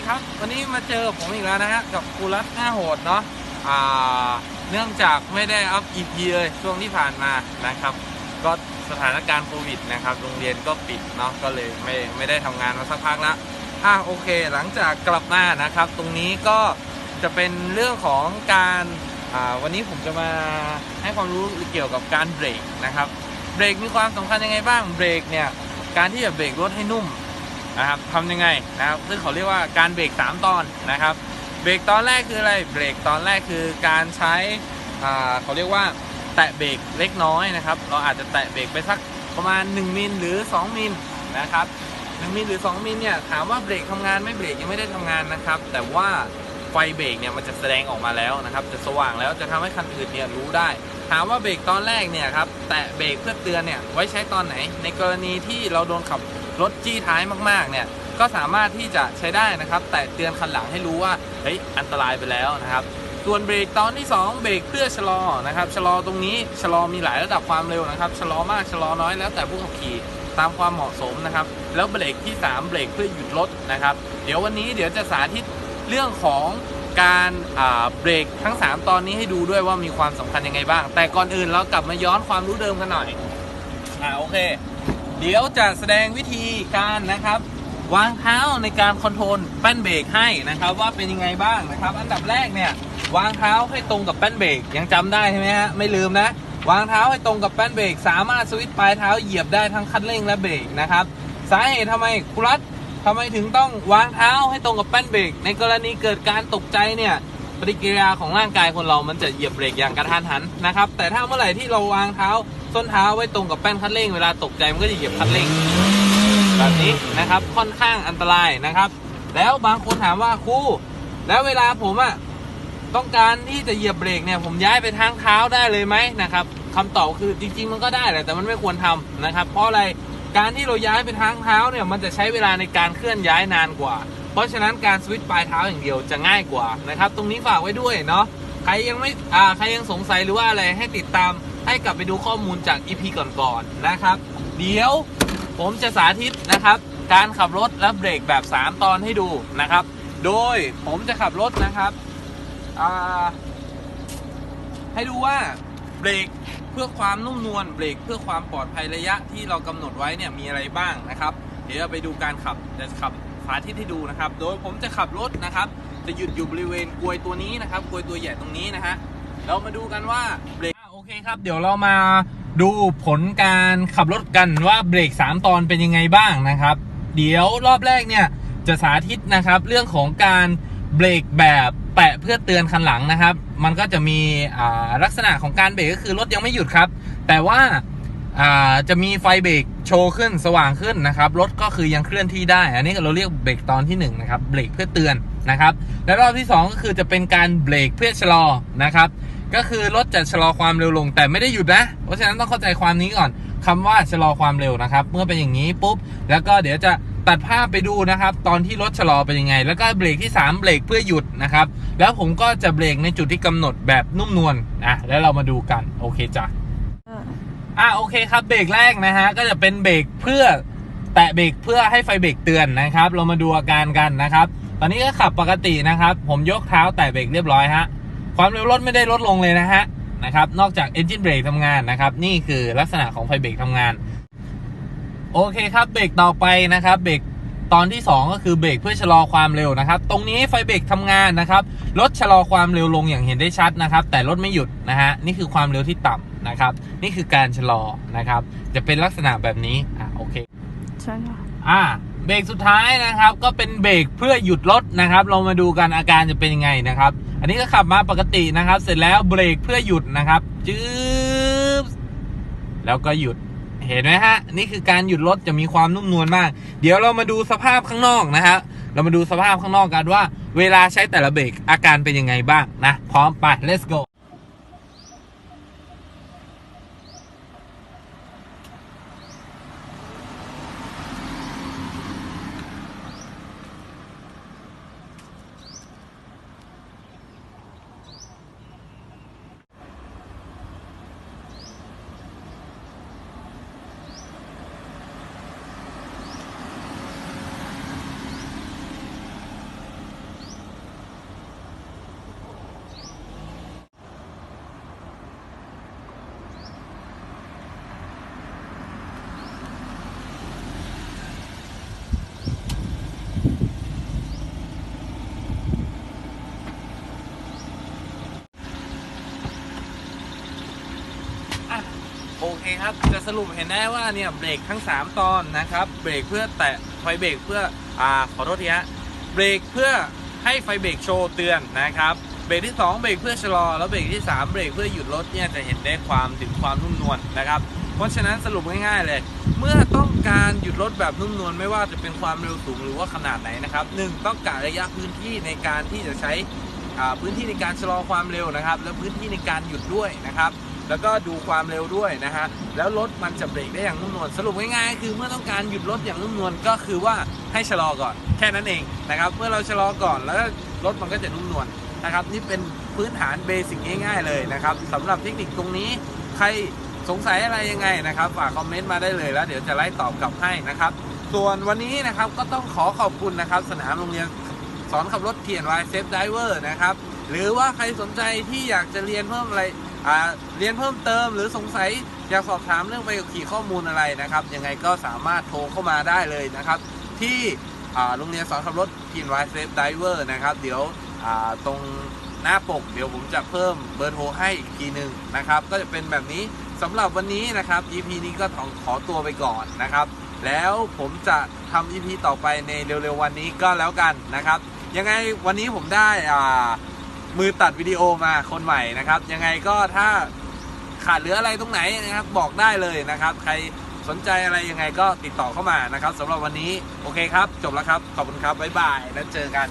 ดีครับ วันนี้มาเจอผมอีกแล้วนะฮะกับครูรัตหน้าโหดเนาะอ่าเนื่องจากไม่ได้อัพ EP เลยช่วงที่ผ่านมานะครับ ก็สถานการณ์โควิดนะครับโรงเรียนก็ปิดเนาะก็เลยไม่ไม่ได้ทำงานมาสักพักละอะโอเค หลังจากกลับมานะครับ ตรงนี้ก็จะเป็นเรื่องของการอ่าวันนี้ผมจะมาให้ความรู้เกี่ยวกับการเบรกนะครับเบรกมีความสำคัญยังไงบ้างเบรกเนี่ยการที่จะเบรกรถให้นุ่ม นะครับทำยังไงนะครับซึ่งเขาเรียกว่าการเบรก3 ตอนนะครับ เบรกตอนแรกคืออะไร เบรกตอนแรกคือการใช้อ่าเขาเรียกว่าแตะเบรกเล็กน้อยนะครับ เราอาจจะแตะเบรกไปสักประมาณ 1 มิลหรือ 2 มิลนะครับ1มิลหรือ 2 มิลเนี่ยถามว่าเบรกทำงานไหม่เบรกยังไม่ได้ทำงานนะครับ แต่ว่าไฟเบรกเนี่ยมันจะแสดงออกมาแล้วนะครับ จะสว่างแล้วจะทำให้คันอื่นเนี่ยรู้ได้ ถามว่าเบรกตอนแรกเนี่ยครับแตะเบรกเพื่อเตือนเนี่ยไว้ใช้ตอนไหน ในกรณีที่เราโดนขับ รถจี้ท้ายมากๆเนี่ยก็สามารถที่จะใช้ได้นะครับ แต่เตือนคันหลังให้รู้ว่าเฮ้ยอันตรายไปแล้วนะครับ ส่วนเบรกตอนที่ 2 เบรกเพื่อชะลอนะครับชะลอตรงนี้ชะลอมีหลายระดับความเร็วนะครับชะลอมากชะลอน้อยแล้วแต่ผู้ขับขี่ตามความเหมาะสมนะครับ แล้วเบรกที่ 3 เบรกเพื่อหยุดรถนะครับ เดี๋ยววันนี้เดี๋ยวจะสาธิตเรื่องของการเบรกทั้ง 3 ตอนนี้ให้ดูด้วยว่ามีความสำคัญยังไงบ้าง แต่ก่อนอื่นเรากลับมาย้อนความรู้เดิมกันหน่อยอ่าโอเค เดี๋ยวจะแสดงวิธีการนะครับ วางเท้าในการคอนโทรลแป้นเบรกให้นะครับว่าเป็นยังไงบ้างนะครับ อันดับแรกเนี่ยวางเท้าให้ตรงกับแป้นเบรกยังจำได้ใช่ไหมฮะไม่ลืมนะ วางเท้าให้ตรงกับแป้นเบรกสามารถสวิตช์ปลายเท้าเหยียบได้ทั้งคันเร่งและเบรกนะครับสาเหตุทำไมครูรัตทำไมถึงต้องวางเท้าให้ตรงกับแป้นเบรกในกรณีเกิดการตกใจเนี่ย ปฏิกิริยาของร่างกายคนเรามันจะเหยียบเบรกอย่างกระทันหันนะครับ แต่ถ้าเมื่อไหร่ที่เราวางเท้า ส้นเท้าไว้ตรงกับแป้นคันเร่งเวลาตกใจมันก็จะเหยียบคันเร่งแบบนี้นะครับค่อนข้างอันตรายนะครับ แล้วบางคนถามว่าครูแล้วเวลาผมอะต้องการที่จะเหยียบเบรกเนี่ยผมย้ายไปทางเท้าได้เลยไหมนะครับคำตอบคือจริง ๆ มันก็ได้แหละแต่มันไม่ควรทำนะครับ เพราะอะไรการที่เราย้ายไปทางเท้าเนี่ยมันจะใช้เวลาในการเคลื่อนย้ายนานกว่า เพราะฉะนั้นการสวิตช์ปลายเท้าอย่างเดียวจะง่ายกว่านะครับ ตรงนี้ฝากไว้ด้วยเนาะใครยังไม่อ่าใครยังสงสัยหรือว่าอะไรให้ติดตามให้กลับไปดูข้อมูลจากอีพีก่อนๆนะครับ เดี๋ยวผมจะสาธิตนะครับ การขับรถและเบรกแบบ 3 ตอนให้ดูนะครับ โดยผมจะขับรถนะครับอาให้ดูว่าเบรกเพื่อความนุ่มนวลเบรกเพื่อความปลอดภัยระยะที่เรากำหนดไว้เนี่ยมีอะไรบ้างนะครับ เดี๋ยวไปดูการขับจะขับาธิตให้ดูนะครับ โดยผมจะขับรถนะครับ จะหยุดอยู่บริเวณกลวยตัวนี้นะครับกลวยตัวใหญ่ตรงนี้นะฮะเรามาดูกันว่าเบรกโอเคครับ เดี๋ยวเรามาดูผลการขับรถกันว่าเบรก 3 ตอนเป็นยังไงบ้างนะครับ เดี๋ยวรอบแรกเนี่ยจะสาธิตนะครับ เรื่องของการเบรกแบบแปะเพื่อเตือนคันหลังนะครับ มันก็จะมีลักษณะของการเบรกก็คือรถยังไม่หยุดครับ แต่ว่า จะมีไฟเบรกโชว์ขึ้นสว่างขึ้นนะครับรถก็คือยังเคลื่อนที่ได้ อันนี้เราเรียกเบรกตอนที่หนึ่งนะครับเบรกเพื่อเตือนนะครับ และรอบที่สองก็คือจะเป็นการเบรกเพื่อชะลอนะครับ ก็คือรถจะชะลอความเร็วลงแต่ไม่ได้หยุดนะ เพราะฉะนั้นต้องเข้าใจความนี้ก่อนคำว่าชะลอความเร็วนะครับ เมื่อเป็นอย่างนี้ปุ๊บ แล้วก็เดี๋ยวจะตัดภาพไปดูนะครับ ตอนที่รถชะลอเป็นยังไง แล้วก็เบรกที่ 3 เบรกเพื่อหยุดนะครับ แล้วผมก็จะเบรกในจุดที่กำหนดแบบนุ่มนวลอะแล้วเรามาดูกันโอเคจ้ะ อะโอเคครับเบรกแรกนะฮะก็จะเป็นเบรกเพื่อแตะเบรกเพื่อให้ไฟเบรกเตือนนะครับ เรามาดูอาการกันนะครับ ตอนนี้ก็ขับปกตินะครับ ผมยกเท้าแตะเบรกเรียบร้อยฮะความเร็วรถไม่ได้ลดลงเลยนะฮะนะครับ นอกจาก engine brake ทำงานนะครับ นี่คือลักษณะของไฟเบรกทำงาน โอเคครับเบรกต่อไปนะครับเบรก ตอนที่ 2 ก็คือเบรกเพื่อชะลอความเร็วนะครับ ตรงนี้ไฟเบรกทำงานนะครับรถชะลอความเร็วลงอย่างเห็นได้ชัดนะครับ แต่รถไม่หยุดนะฮะนี่คือความเร็วที่ต่ำนะครับ นี่คือการชะลอนะครับ จะเป็นลักษณะแบบนี้อะโอเคใช่ค่ะอ่าเบรกสุดท้ายนะครับก็เป็นเบรกเพื่อหยุดรถนะครับ เรามาดูกันอาการจะเป็นยังไงนะครับ อันนี้ก็ขับมาปกตินะครับ เสร็จแล้วเบรกเพื่อหยุดนะครับจืบแล้วก็หยุด เห็นไหมฮะ นี่คือการหยุดรถจะมีความนุ่มนวลมาก เดี๋ยวเรามาดูสภาพข้างนอกนะฮะ เรามาดูสภาพข้างนอกกันว่า เวลาใช้แต่ละเบรกอาการเป็นยังไงบ้างนะ พร้อมไป let's go โอเคครับจะสรุปเห็นได้ว่าเนี่ยเบรกทั้ง 3 ตอนนะครับ เบรกเพื่อแตะไฟเบรกเพื่ออ่าขอโทษทีฮะเบรกเพื่อให้ไฟเบรกโชว์เตือนนะครับเบรกที่ 2 เบรกเพื่อชะลอ แล้วเบรกที่ 3 เบรกเพื่อหยุดรถเนี่ยจะเห็นได้ความถึงความนุ่มนวลนะครับ เพราะฉะนั้นสรุปง่ายๆเลย เมื่อต้องการหยุดรถแบบนุ่มนวลไม่ว่าจะเป็นความเร็วสูงหรือว่าขนาดไหนนะครับหนึ่งต้องกะระยะพื้นที่ในการที่จะใช้อ่าพื้นที่ในการชะลอความเร็วนะครับ และพื้นที่ในการหยุดด้วยนะครับ แล้วก็ดูความเร็วด้วยนะฮะแล้วรถมันจะเบรกได้อย่างนุ่มนวลสรุปง่ายๆคือเมื่อต้องการหยุดรถอย่างนุ่มนวลก็คือว่าให้ชะลอก่อนแค่นั้นเองนะครับเมื่อเราชะลอก่อนแล้วรถมันก็จะนุ่มนวลนะครับนี่เป็นพื้นฐานเบสิกง่ายๆเลยนะครับสำหรับเทคนิคตรงนี้ใครสงสัยอะไรยังไงนะครับฝากคอมเมนต์มาได้เลยแล้วเดี๋ยวจะไล่ตอบกลับให้นะครับส่วนวันนี้นะครับก็ต้องขอขอบคุณนะครับสนามโรงเรียนสอนขับรถเทียนวายเซฟไดเวอร์นะครับหรือว่าใครสนใจที่อยากจะเรียนเพิ่มอะไร เรียนเพิ่มเติมหรือสงสัยอยากสอบถามเรื่องไปกับขี่ข้อมูลอะไรนะครับ ยังไงก็สามารถโทรเข้ามาได้เลยนะครับ ที่โรงเรียนสอนขับรถเทียนวายเซฟไดเวอร์นะครับ เดี๋ยวตรงหน้าปก เดี๋ยวผมจะเพิ่มเบอร์โทรให้อีกทีหนึ่งนะครับ ก็จะเป็นแบบนี้สำหรับวันนี้นะครับ EP นี้ก็ต้องขอตัวไปก่อนนะครับ แล้วผมจะทำ EP ต่อไปในเร็วๆวันนี้ก็แล้วกันนะครับ ยังไงวันนี้ผมได้อ่า มือตัดวิดีโอมาคนใหม่นะครับ ยังไงก็ถ้าขาดเหลืออะไรตรงไหนนะครับบอกได้เลยนะครับ ใครสนใจอะไรยังไงก็ติดต่อเข้ามานะครับสำหรับวันนี้โอเคครับ จบแล้วครับ ขอบคุณครับบ๊ายบายแล้วเจอกัน